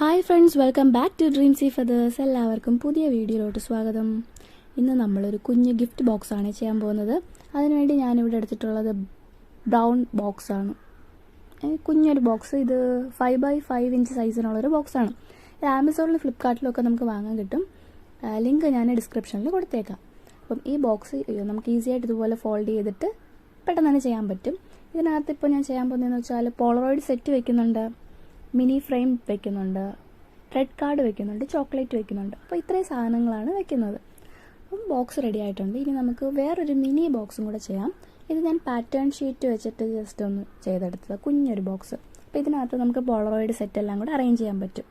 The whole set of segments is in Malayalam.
Hi friends welcome back to dream sea feathers എല്ലാവർക്കും പുതിയ വീഡിയോയിലോട്ട് സ്വാഗതം. ഇന്ന് നമ്മളൊരു കുഞ്ഞ് ഗിഫ്റ്റ് ബോക്സാണ് ചെയ്യാൻ പോകുന്നത്. അതിനുവേണ്ടി ഞാനിവിടെ എടുത്തിട്ടുള്ളത് ബ്രൗൺ ബോക്സാണ് കുഞ്ഞൊരു ബോക്സ് ഇത് ഫൈവ് ബൈ ഫൈവ് ഇഞ്ച് സൈസിനുള്ളൊരു ബോക്സാണ് ഇത് ആമസോണിലും ഫ്ലിപ്കാർട്ടിലൊക്കെ നമുക്ക് വാങ്ങാൻ കിട്ടും. ലിങ്ക് ഞാൻ ഡിസ്ക്രിപ്ഷനിൽ കൊടുത്തേക്കാം. അപ്പം ഈ ബോക്സ് നമുക്ക് ഈസി ആയിട്ട് ഇതുപോലെ ഫോൾഡ് ചെയ്തിട്ട് പെട്ടെന്ന് തന്നെ ചെയ്യാൻ പറ്റും. ഇതിനകത്ത് ഇപ്പോൾ ഞാൻ ചെയ്യാൻ പോകുന്നതെന്ന് വെച്ചാൽ പോളറോയിഡ് സെറ്റ് വെക്കുന്നുണ്ട്. മിനി ഫ്രെയിം വെക്കുന്നുണ്ട് റെഡ് കാർഡ് വെക്കുന്നുണ്ട് ചോക്ലേറ്റ് വെക്കുന്നുണ്ട്. അപ്പോൾ ഇത്രയും സാധനങ്ങളാണ് വെക്കുന്നത്. അപ്പം ബോക്സ് റെഡി ആയിട്ടുണ്ട്. ഇനി നമുക്ക് വേറൊരു മിനി ബോക്സും കൂടെ ചെയ്യാം. ഇത് ഞാൻ പാറ്റേൺ ഷീറ്റ് വെച്ചിട്ട് ജസ്റ്റ് ഒന്ന് ചെയ്തെടുത്തത്. കുഞ്ഞൊരു ബോക്സ് അപ്പോൾ ഇതിനകത്ത് നമുക്ക് പോളറോയിഡ് സെറ്റ് എല്ലാം കൂടെ അറേഞ്ച് ചെയ്യാൻ പറ്റും.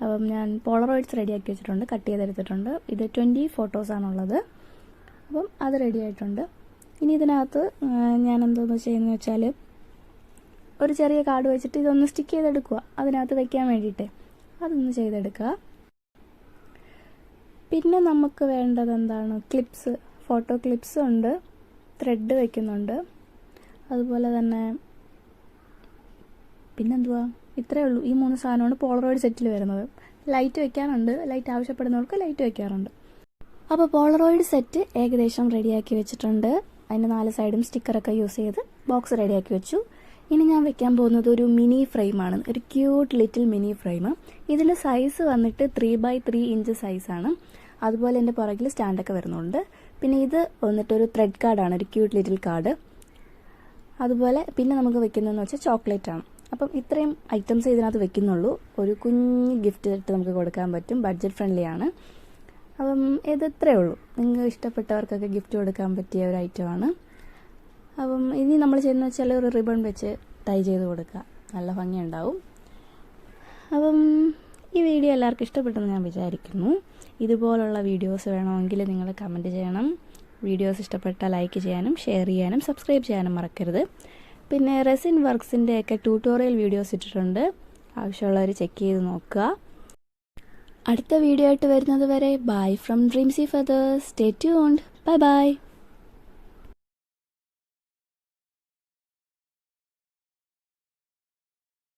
അപ്പം ഞാൻ പോളറോയിഡ്സ് റെഡിയാക്കി വെച്ചിട്ടുണ്ട് കട്ട് ചെയ്തെടുത്തിട്ടുണ്ട്. ഇത് ട്വന്റി ഫോട്ടോസാണുള്ളത് അപ്പം അത് റെഡി ആയിട്ടുണ്ട്. ഇനി ഇതിനകത്ത് ഞാൻ എന്തോന്ന് ചെയ്യുന്നത് വെച്ചാൽ ഒരു ചെറിയ കാർഡ് വെച്ചിട്ട് ഇതൊന്ന് സ്റ്റിക്ക് ചെയ്തെടുക്കുക. അതിനകത്ത് വെക്കാൻ വേണ്ടിയിട്ട്. അതൊന്ന് ചെയ്തെടുക്കുക. പിന്നെ നമുക്ക് വേണ്ടത് എന്താണ്? ക്ലിപ്സ് ഫോട്ടോ ക്ലിപ്സ് ഉണ്ട്. ത്രെഡ് വെക്കുന്നുണ്ട്. അതുപോലെ തന്നെ പിന്നെന്തുവാ? ഇത്രയേ ഉള്ളൂ. ഈ മൂന്ന് സാധനമാണ് പോളറോയിഡ് സെറ്റിൽ വരുന്നത്. ലൈറ്റ് വെക്കാറുണ്ട് ലൈറ്റ് ആവശ്യപ്പെടുന്നവർക്ക് ലൈറ്റ് വെക്കാറുണ്ട്. അപ്പോൾ പോളറോയിഡ് സെറ്റ് ഏകദേശം റെഡിയാക്കി വെച്ചിട്ടുണ്ട്. അതിന്റെ നാല് സൈഡും സ്റ്റിക്കറൊക്കെ യൂസ് ചെയ്ത് ബോക്സ് റെഡിയാക്കി വെച്ചു. ഇനി ഞാൻ വെക്കാൻ പോകുന്നത് ഒരു മിനി ഫ്രെയിമാണ് ഒരു ക്യൂട്ട് ലിറ്റിൽ മിനി ഫ്രെയിം ഇതിൽ സൈസ് വന്നിട്ട് ത്രീ ബൈ ത്രീ ഇഞ്ച് സൈസാണ് അതുപോലെ എന്റെ പുറകിൽ സ്റ്റാൻഡൊക്കെ വരുന്നുണ്ട്. പിന്നെ ഇത് വന്നിട്ട് ഒരു ത്രെഡ് കാർഡാണ് ഒരു ക്യൂട്ട് ലിറ്റിൽ കാർഡ് അതുപോലെ പിന്നെ നമുക്ക് വെക്കുന്നതെന്ന് വെച്ചാൽ ചോക്ലേറ്റ് ആണ്. അപ്പം ഇത്രയും ഐറ്റംസ് ഇതിനകത്ത് വെക്കുന്നുള്ളൂ. ഒരു കുഞ്ഞ് ഗിഫ്റ്റ് ഇട്ട് നമുക്ക് കൊടുക്കാൻ പറ്റും. ബഡ്ജറ്റ് ഫ്രണ്ട്ലി ആണ്. അപ്പം ഇത് ഇത്രയേ ഉള്ളൂ. നിങ്ങൾക്ക് ഇഷ്ടപ്പെട്ടവർക്കൊക്കെ ഗിഫ്റ്റ് കൊടുക്കാൻ പറ്റിയ ഒരു ഐറ്റമാണ് അപ്പം ഇനി നമ്മൾ ചെയ്യുന്ന വെച്ചാൽ ഒരു റിബൺ വെച്ച് ടൈ ചെയ്ത് കൊടുക്കുക. നല്ല ഭംഗിയുണ്ടാവും. അപ്പം ഈ വീഡിയോ എല്ലാവർക്കും ഇഷ്ടപ്പെട്ടെന്ന് ഞാൻ വിചാരിക്കുന്നു. ഇതുപോലുള്ള വീഡിയോസ് വേണമെങ്കിൽ നിങ്ങൾ കമന്റ് ചെയ്യണം. വീഡിയോസ് ഇഷ്ടപ്പെട്ടാൽ ലൈക്ക് ചെയ്യാനും ഷെയർ ചെയ്യാനും സബ്സ്ക്രൈബ് ചെയ്യാനും മറക്കരുത്. പിന്നെ റെസിൻ വർക്ക്സിന്റെ ഒക്കെ ട്യൂട്ടോറിയൽ വീഡിയോസ് ഇട്ടിട്ടുണ്ട്. ആവശ്യമുള്ളവർ ചെക്ക് ചെയ്ത് നോക്കുക. അടുത്ത വീഡിയോ ആയിട്ട് വരുന്നത് വരെ bye from dream sea feathers. Stay tuned. Bye bye.